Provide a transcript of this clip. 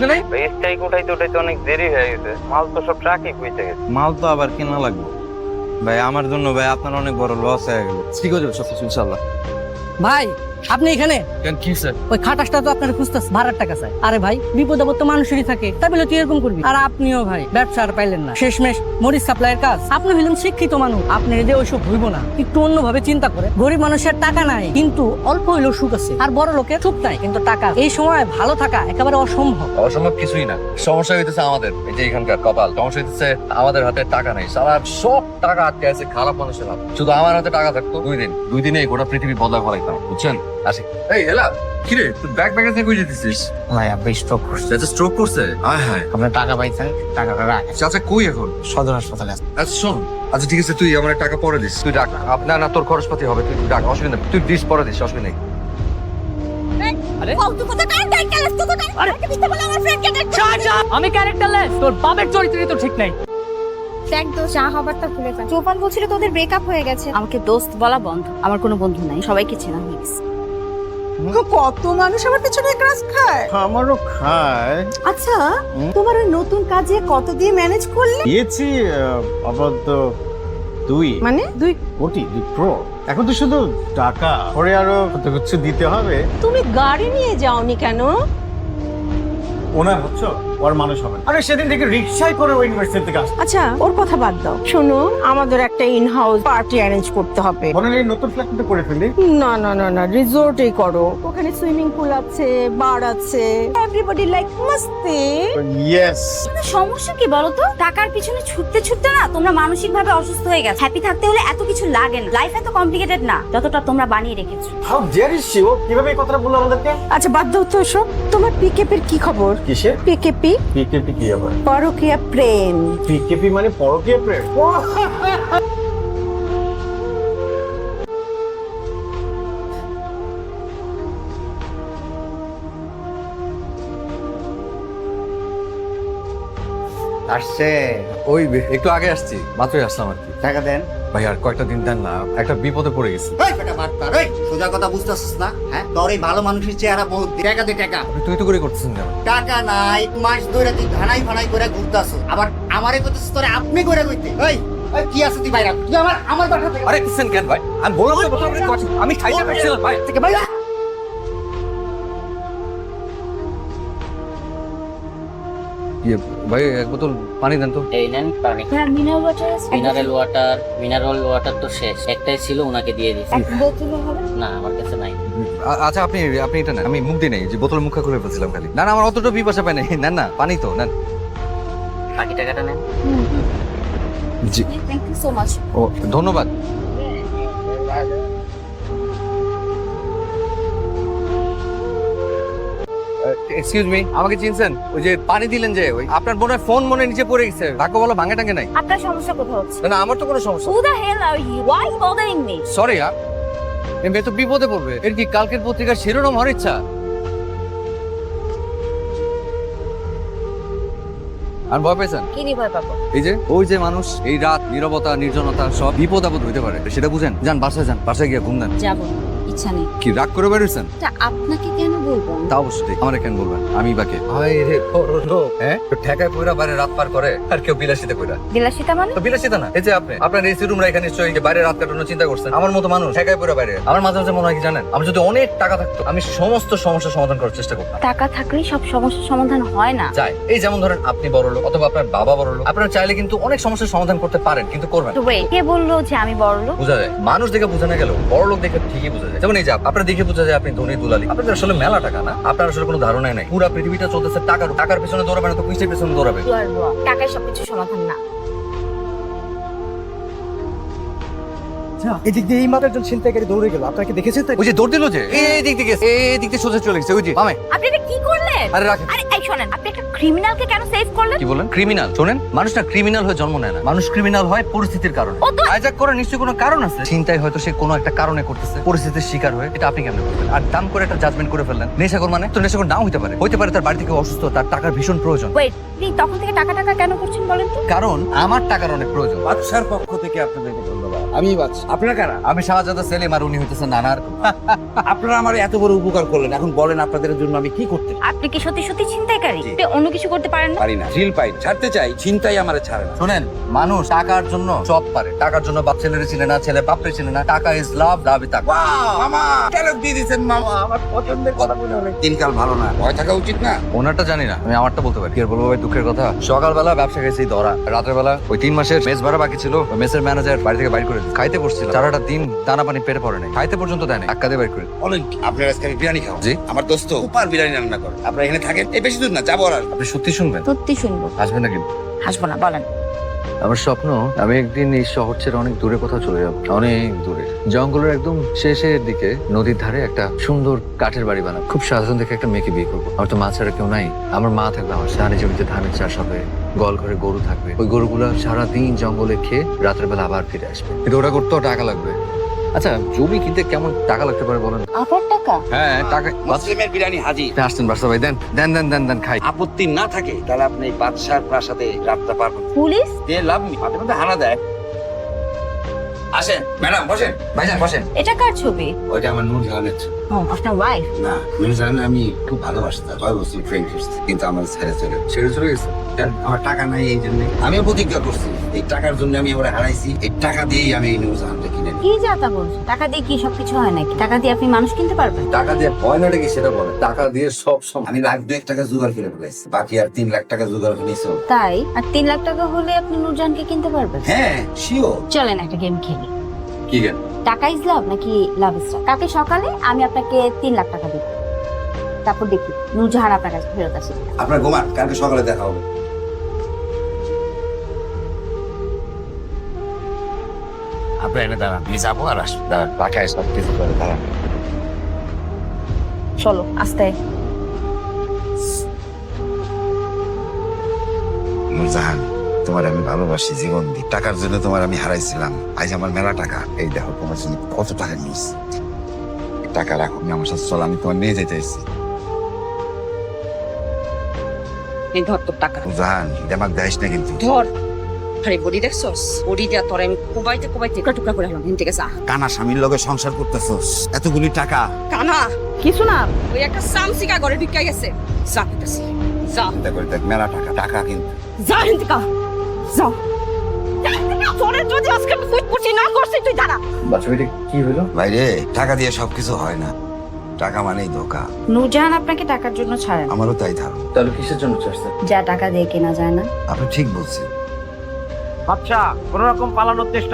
বুঝে নাই? স্ট্রাইক উঠাইতে উঠাইতে অনেক দেরি হয়ে গেছে। মাল তো সব ট্রাকে কইতে গেছে। মাল তো আবার কেনা লাগবে। ভাই আমার জন্য ভাই আপনার অনেক বড় লস হয়ে গেল। ঠিক আছে সব কিছু ইনশাল্লাহ ভাই আপনি এখানে? কেন কি স্যার? ওই খাটাসটা তো আপনার খুঁজতেছে ভাড়ার টাকা চাই আরে ভাই বিপদ আপদ তো মানুষেরই থাকে। তাই বলে তুই এরকম করবি? আর আপনিও ভাই ব্যবসা আর পাইলেন না। শেষমেশ মরিচ সাপ্লাইয়ের কাজ। আপনি হলেন শিক্ষিত মানুষ। আপনি যে ওইসব হইব না। একটু অন্যভাবে চিন্তা করে গরিব মানুষের টাকা নাই কিন্তু অল্প হইলেও সুখ আছে। আর বড় লোকের সুখ নাই কিন্তু টাকা। এই সময় ভালো থাকা একেবারে অসম্ভব। অসম্ভব কিছুই না। সমস্যা হইতেছে আমাদের এই যে এখানকার কপাল। সমস্যা হইতেছে আমাদের হাতে টাকা নাই। সারা সব টাকা আটকে আছে খারাপ মানুষের হাতে। শুধু আমার হাতে টাকা থাকতো দুই দিন। দুই দিনে গোটা পৃথিবী বদলা ফলাইতাম বুঝছেন? আসি। এই এলা কিরে তুই ব্যাগ ব্যাগে থেকে কই যেতেছিস? ভাই স্ট্রোক করছে। চাচা স্ট্রোক করছে? আয় হায়। আপনার টাকা পাইছেন টাকাটা রাখ। চাচা কই এখন? সদর হাসপাতালে আছে। আচ্ছা শোন। আচ্ছা ঠিক আছে তুই আমার টাকা পরে দিস। তুই ডাক আপনার না তোর খরচপাতি হবে তুই ডাক অসুবিধা নেই। তুই দিস পরে দিস অসুবিধা নেই। আমি ক্যারেক্টারলেস তোর বাপের চরিত্রই তো ঠিক নাই। দেখ দোষ যা হবার তা ভুলে যা। চৌপান বলছিল তোদের ব্রেকআপ হয়ে গেছে। আমাকে দোস্ত বলা বন্ধ। আমার কোনো বন্ধু নাই সবাইকে চেনা হয়ে গেছে। কত মানুষ আমার পেছনে ক্রাশ খায়? আমারও খায়। আচ্ছা তোমার ওই নতুন কাজে কত দিয়ে ম্যানেজ করলে? দিয়েছি আপাতত দুই। মানে? দুই? কোটি দুই প্রো এখন তো শুধু টাকা। পরে আরও কত কিছু দিতে হবে। তুমি গাড়ি নিয়ে যাওনি কেন? ওনার হচ্ছে? ওর মানুষ হবে না। আরে সেদিন থেকে রিক্সায় করে ওই ইউনিভার্সিটি থেকে আসছে। আচ্ছা ওর কথা বাদ দাও। শোনো আমাদের একটা ইন হাউস পার্টি অ্যারেঞ্জ করতে হবে। বলেন এই নতুন ফ্ল্যাটটা করে ফেলি। না না না না রিসোর্টেই করো। ওখানে সুইমিং পুল আছে বার আছে। এভরিবডি লাইক মস্তি ইয়েস সমস্যা কি বলো তো? টাকার পিছনে ছুটতে ছুটতে না তোমরা মানসিক ভাবে অসুস্থ হয়ে গেছো। হ্যাপি থাকতে হলে এত কিছু লাগে না। লাইফ এত কমপ্লিকেটেড না যতটা তোমরা বানিয়ে রেখেছো। হাউ ডেয়ার ইজ শি ও কীভাবে এই কথাটা বলল আমাদেরকে? আচ্ছা বাদ দাও তো এসব। তোমার পিকেপের কি খবর? কিসের? পিকেপি পিকেপি কি আবার? পরকিয়া প্রেম। পিকেপি মানে পরকীয় প্রেম? আসছে। ওই একটু আগে আসছি মাত্রই আসলাম আর কি। টাকা দেন। ভাই আর কয়েকটা দিন দেন না একটা বিপদে পড়ে গেছি। এই বেটা বাটপার এই সোজা কথা বুঝতেছিস না? হ্যাঁ? তোর এই ভালো মানুষের চেহারা বহুত টাকা দে টাকা। আপনি তুই তো করে করতেছেন কেন? টাকা নাই মাস ধরে তুই ঘানাই ফানাই করে ঘুরতাছ। আবার আমারে কইতেছিস তোরে আপনি করে কইতে। এই কি আছে তুই বাইরে তুই আমার আমার বাসা আরে কিসেন কেন ভাই? আমি বললাম তো আমি খাইতে পারছিলাম ভাই। থেকে বাইরে ইয়ে, ভাই এক বোতল পানি দেন তো। এই নেন পানি। হ্যাঁ mineral water mineral water mineral water তো শেষ। একটাই ছিল ওনাকে দিয়ে দিছি। এক বোতল হবে? না আমার কাছে নাই। আচ্ছা আপনি আপনি এটা নেন। আমি মুখ দিয়ে নেই যে বোতল মুখা করে ফেলছিলাম খালি। না না আমার অতটা বিপাশা পাই নাই। নেন না পানি তো নেন। বাকি টাকাটা নেন। জি। থ্যাংক ইউ সো মাচ ও ধন্যবাদ। এক্সকিউজ মি আমাকে চিনছেন? ওই যে পানি দিলেন যে ওই আপনার মনে হয় ফোন মনে নিচে পড়ে গেছে। ভাগ্য বলো ভাঙে টাঙ্গে নাই। আপনার সমস্যা কোথায় হচ্ছে? না, না আমার তো কোনো সমস্যা Who the hell are you? Why bothering me? Sorry আর এ মেয়ে তো বিপদে পড়বে। এর কি কালকের পত্রিকার শিরোনাম হওয়ার ইচ্ছা? আর ভয় পেয়েছেন? কি নিয়ে ভয় পাবো? এই যে ওই যে মানুষ এই রাত নীরবতা নির্জনতা সব বিপদ আপদ হইতে পারে। সেটা বুঝেন? যান বাসায় যান বাসায় গিয়ে ঘুম দেন। যাব ইচ্ছা নেই। কি রাগ করে বেরোচ্ছেন তা আপনাকে কেন বলব তা অবশ্যই আমার কেন বলবেন। আমি বাকে ভাই রে বড় লোক। হ্যাঁ? তো ঠেকায় পয়রা বাইরে রাত পার করে আর কেউ বিলাসিতা কইরা বিলাসিতা মানে? তো বিলাসিতা না এই যে আপনি আপনার এসি রুম রেখে নিশ্চয়ই যে বাইরে রাত কাটানোর চিন্তা করছেন। আমার মতো মানুষ ঠেকায় পয়রা বাইরে। আমার মাঝে মাঝে মনে হয় কি জানেন আমি যদি অনেক টাকা থাকতো আমি সমস্ত সমস্যার সমাধান করার চেষ্টা করতাম। টাকা থাকলেই সব সমস্যার সমাধান হয় না। যাই এই যেমন ধরেন আপনি বড় লোক অথবা আপনার বাবা বড় লোক আপনারা চাইলে কিন্তু অনেক সমস্যার সমাধান করতে পারেন কিন্তু করবেন কে বলল যে আমি বড় লোক? বোঝা যায় মানুষ দেখে বোঝা না গেল বড় লোক দেখে ঠিকই বোঝা যায়। যেমন এই যে আপ- আপনার দেখে বোঝা যায় আপনি ধনী দুলালি। আপনাদের আসলে মেলা টাকা না? আপনার আসলে কোনো ধারণাই নাই। পুরো পৃথিবীটা চলতেছে টাকার টাকার পিছনে দৌড়াবে না তো কিসের পিছনে দৌড়াবে. টাকায় সবকিছু সমাধান না। এদিক দিয়ে এই মাত্র একজন ছিনতাইকারী দৌড়ে গেল। আপনাকে দেখেছেন তো ওই যে দৌড় দিল যে? এই দিক থেকে এই দিক থেকে সোজা চলে গেছে ওই যে মামে। আপনি এটা কি করলেন? আরে রাখেন। আরে এই শোনেন আপনি একটা ক্রিমিনালকে কেন সেভ করলেন? কি বলেন ক্রিমিনাল শোনেন মানুষ না ক্রিমিনাল হয়ে জন্ম নেয় না। মানুষ ক্রিমিনাল হয় পরিস্থিতির কারণে। হাইজ্যাক করার নিশ্চয়ই কোনো কারণ আছে? চিন্তায় হয়তো সে কোনো একটা কারণে করতেছে। পরিস্থিতির শিকার হয়ে এটা আপনি কেমন করবেন আর দাম করে একটা জাজমেন্ট করে ফেললেন। নেশাকর মানে? তো নেশাকর নাও হতে পারে। হতে পারে তার বাড়ি থেকে অসুস্থ তার টাকার ভীষণ প্রয়োজন। ওয়েট তখন থেকে টাকা টাকা কেন করছেন বলেন তো? কারণ আমার টাকার অনেক প্রয়োজন। বাদশার পক্ষ থেকে আপনাদেরকে বাচ্চা আপনারা কারা? আমি শাহজাদা সেলিম আর উনি হইতেছে নানার আপনারা আমার এত বড় উপকার করলেন এখন বলেন আপনাদের জন্য আমি কি করতে আপনি কি সত্যি সত্যি ছিনতাইকারী? অন্য কিছু করতে পারেন না? পারি না। পাই ছাড়তে চাই চিন্তাই আমার ছাড়ে না। শোনেন মানুষ টাকার জন্য সব পারে। টাকার জন্য বাপ ছেলের না ছেলে বাপরে না। টাকা ইজ লাভ লাভ টাকা মামা কেন দিয়ে দিচ্ছেন মামা? আমার পছন্দের কথা বলে অনেক দিনকাল ভালো না। ভয় থাকা উচিত না। ওনারটা জানি না আমি আমারটা বলতে পারি। কি আর বলব ভাই দুঃখের কথা। সকালবেলা ব্যবসা গেছি ধরা রাতের বেলা ওই তিন মাসের মেস ভাড়া বাকি ছিল। ওই মেসের ম্যানেজার বাড়ি থেকে বাইর করে দিল। খাইতে বসছিল সারাটা দিন দানা পানি পেটে পড়ে নাই। খাইতে পর্যন্ত দেয় না টাকা দিয়ে বাইর করে দিল। বলেন কি আপনার আজকে আমি বিরিয়ানি খাব। জি। আমার দোস্ত উপার বিরিয়ানি রান্না করে। আপনারা এখানে থাকেন? এই বেশি দূর না যাব আর। আপনি সত্যি শুনবেন? সত্যি শুনব। আসবেন কিন্তু। হাসবো না বলেন। আমার স্বপ্ন, আমি একদিন এই শহর ছেড়ে অনেক দূরে কোথাও চলে যাব। অনেক দূরে। জঙ্গলের একদম শেষের দিকে নদীর ধারে একটা সুন্দর কাঠের বাড়ি বানাবো। খুব সাধারণ দেখে একটা মেয়েকে বিয়ে করব। আমার তো মা ছাড়া কেউ নাই। আমার মা থাকবে আমার সারা জমিতে ধানের চাষ হবে। গল ঘরে গরু থাকবে। ওই গরুগুলো সারাদিন জঙ্গলে খেয়ে রাতের বেলা আবার ফিরে আসবে। কিন্তু ওটা করতেও টাকা লাগবে। আচ্ছা জমি কিনতে কেমন টাকা লাগতে পারে বলেন? আবার টাকা? হ্যাঁ টাকা মুসলিমের বিরিয়ানি হাজি। আসছেন বাসা ভাই দেন দেন দেন দেন দেন খাই। আপত্তি না থাকে তাহলে আপনি বাদশার প্রাসাদে রাতটা পারবেন পুলিশ? দে লাভ মি মাঝে হানা দেয়। আসেন ম্যাডাম বসেন। ভাইজান বসেন। এটা কার ছবি? ওইটা আমার নূর জাহানের ও আপনার ওয়াইফ না নূর জাহান আমি খুব ভালোবাসতাম ছয় বছর ফ্রেন্ড কিন্তু আমার ছেড়ে চলে ছেড়ে চলে গেছে? আমার টাকা নাই এই জন্য। আমিও প্রতিজ্ঞা করছি এই টাকার জন্য আমি ওরা হারাইছি। এই টাকা দিয়েই আমি নূর জাহানটা কিনে নিই কি যাতা বলছো? টাকা দিয়ে কি সবকিছু হয় নাকি? টাকা দিয়ে আপনি মানুষ কিনতে পারবেন? টাকা দিয়ে ভয় না কি সেটা বলে টাকা দিয়ে সব সব আমি লাখ দুয়েক টাকা জোগাড় করে ফেলাইছি। বাকি আর তিন লাখ টাকা জোগাড় করে তাই? আর তিন লাখ টাকা হলে আপনি নুরজানকে কিনতে পারবেন? হ্যাঁ শিওর চলেন একটা গেম খেলি। কি জ্ঞান টাকা ইজ লাভ নাকি লাভ ইজ টাকা কালকে সকালে আমি আপনাকে তিন লাখ টাকা দেবো। তারপর দেখি নুরজাহান আপনার কাছে ফেরত আসে আপনার ঘুমান কালকে সকালে দেখা হবে। আপনার এনে দাঁড়ান আমি যাব আর আসব দাঁড়ান বাসায় সব কিছু করে দাঁড়ান। চলো আস্তে। নুরজাহান তোমার আমি ভালোবাসি জীবন দি। টাকার জন্য তোমার আমি হারাইছিলাম। আজ আমার মেলা টাকা। এই দেখো তোমার জন্য কত টাকা নিয়েছি। টাকা রাখো আমি আমার সাথে চলো আমি তোমার নিয়ে যেতে এসেছি। এই ধর তোর টাকা। জাহান দেমাক দেখাইস না কিন্তু। ধর। আরে বডি দেখছস? বডি দিয়া তোর আমি কোবাইতে কোবাইতে টুকরা টুকরা করে হলাম থেকে যা। কানা স্বামীর লগে সংসার করতেছস। এতগুলি টাকা। কানা! কিছু না। ওই একটা সামসিকা ঘরে ঢুকে গেছে। যা কইতাছি যা। করে দেখ মেলা টাকা টাকা কিন্তু। যা হিন্দিকা যা তোরে যদি আজকে না করছি তুই দাঁড়া। বাচ্চা বেটি কি হলো? ভাইরে টাকা দিয়ে সবকিছু হয় না। টাকা মানেই ধোকা। নুরজাহান আপনাকে টাকার জন্য ছাড়েন আমারও তাই ধারণা। তাহলে কিসের জন্য চাষতে যা টাকা দিয়ে কেনা যায় না। আপনি ঠিক বলছেন। আচ্ছা কোন রকম পালানোর চেষ্টা